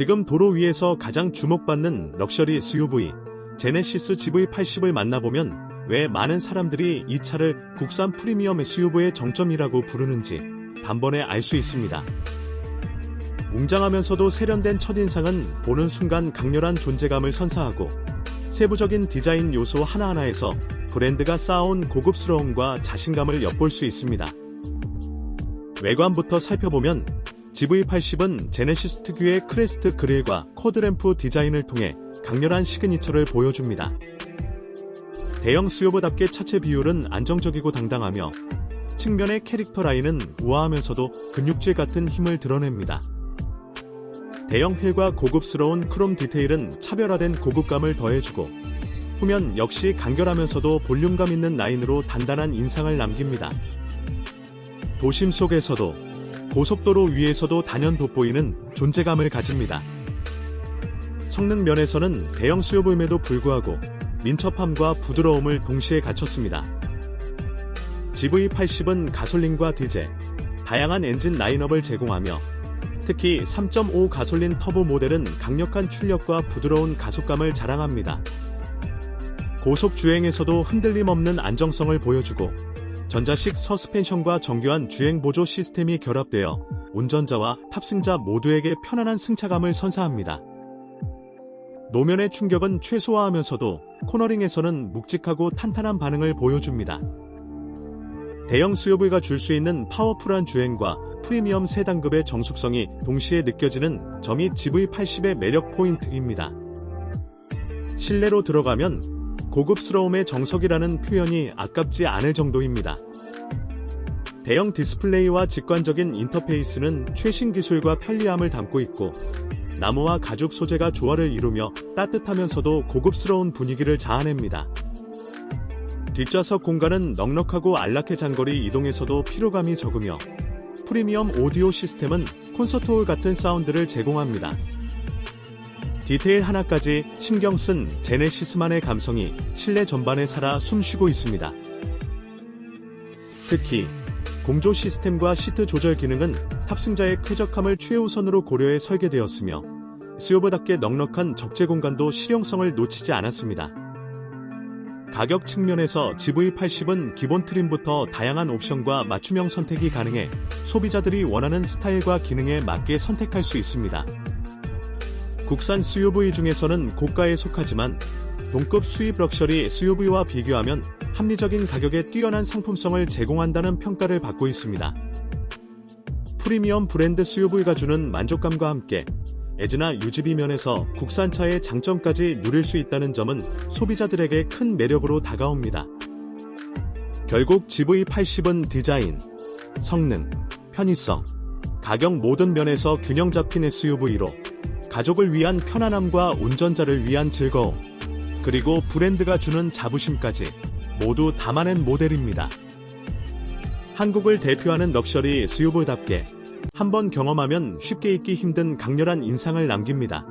지금 도로 위에서 가장 주목받는 럭셔리 SUV 제네시스 GV80을 만나보면 왜 많은 사람들이 이 차를 국산 프리미엄 SUV의 정점이라고 부르는지 단번에 알 수 있습니다. 웅장하면서도 세련된 첫인상은 보는 순간 강렬한 존재감을 선사하고 세부적인 디자인 요소 하나하나에서 브랜드가 쌓아온 고급스러움과 자신감을 엿볼 수 있습니다. 외관부터 살펴보면 GV80은 제네시스 특유의 크레스트 그릴과 코드램프 디자인을 통해 강렬한 시그니처를 보여줍니다. 대형 수요보답게 차체 비율은 안정적이고 당당하며 측면의 캐릭터 라인은 우아하면서도 근육질 같은 힘을 드러냅니다. 대형 휠과 고급스러운 크롬 디테일은 차별화된 고급감을 더해주고 후면 역시 간결하면서도 볼륨감 있는 라인으로 단단한 인상을 남깁니다. 도심 속에서도 고속도로 위에서도 단연 돋보이는 존재감을 가집니다. 성능 면에서는 대형 수요보임에도 불구하고 민첩함과 부드러움을 동시에 갖췄습니다. GV80은 가솔린과 디젤, 다양한 엔진 라인업을 제공하며 특히 3.5 가솔린 터보 모델은 강력한 출력과 부드러운 가속감을 자랑합니다. 고속 주행에서도 흔들림 없는 안정성을 보여주고 전자식 서스펜션과 정교한 주행 보조 시스템이 결합되어 운전자와 탑승자 모두에게 편안한 승차감을 선사합니다. 노면의 충격은 최소화하면서도 코너링에서는 묵직하고 탄탄한 반응을 보여줍니다. 대형 수요부가 줄 수 있는 파워풀한 주행과 프리미엄 세단급의 정숙성이 동시에 느껴지는 점이 GV80의 매력 포인트입니다. 실내로 들어가면 고급스러움의 정석이라는 표현이 아깝지 않을 정도입니다. 대형 디스플레이와 직관적인 인터페이스는 최신 기술과 편리함을 담고 있고 나무와 가죽 소재가 조화를 이루며 따뜻하면서도 고급스러운 분위기를 자아냅니다. 뒷좌석 공간은 넉넉하고 안락해 장거리 이동에서도 피로감이 적으며 프리미엄 오디오 시스템은 콘서트홀 같은 사운드를 제공합니다. 디테일 하나까지 신경 쓴 제네시스만의 감성이 실내 전반에 살아 숨쉬고 있습니다. 특히 공조 시스템과 시트 조절 기능은 탑승자의 쾌적함을 최우선으로 고려해 설계되었으며 수요보답게 넉넉한 적재 공간도 실용성을 놓치지 않았습니다. 가격 측면에서 GV80은 기본 트림부터 다양한 옵션과 맞춤형 선택이 가능해 소비자들이 원하는 스타일과 기능에 맞게 선택할 수 있습니다. 국산 SUV 중에서는 고가에 속하지만 동급 수입 럭셔리 SUV와 비교하면 합리적인 가격에 뛰어난 상품성을 제공한다는 평가를 받고 있습니다. 프리미엄 브랜드 SUV가 주는 만족감과 함께 에즈나 유지비 면에서 국산차의 장점까지 누릴 수 있다는 점은 소비자들에게 큰 매력으로 다가옵니다. 결국 GV80은 디자인, 성능, 편의성, 가격 모든 면에서 균형 잡힌 SUV로 가족을 위한 편안함과 운전자를 위한 즐거움, 그리고 브랜드가 주는 자부심까지 모두 담아낸 모델입니다. 한국을 대표하는 럭셔리 SUV답게 한번 경험하면 쉽게 잊기 힘든 강렬한 인상을 남깁니다.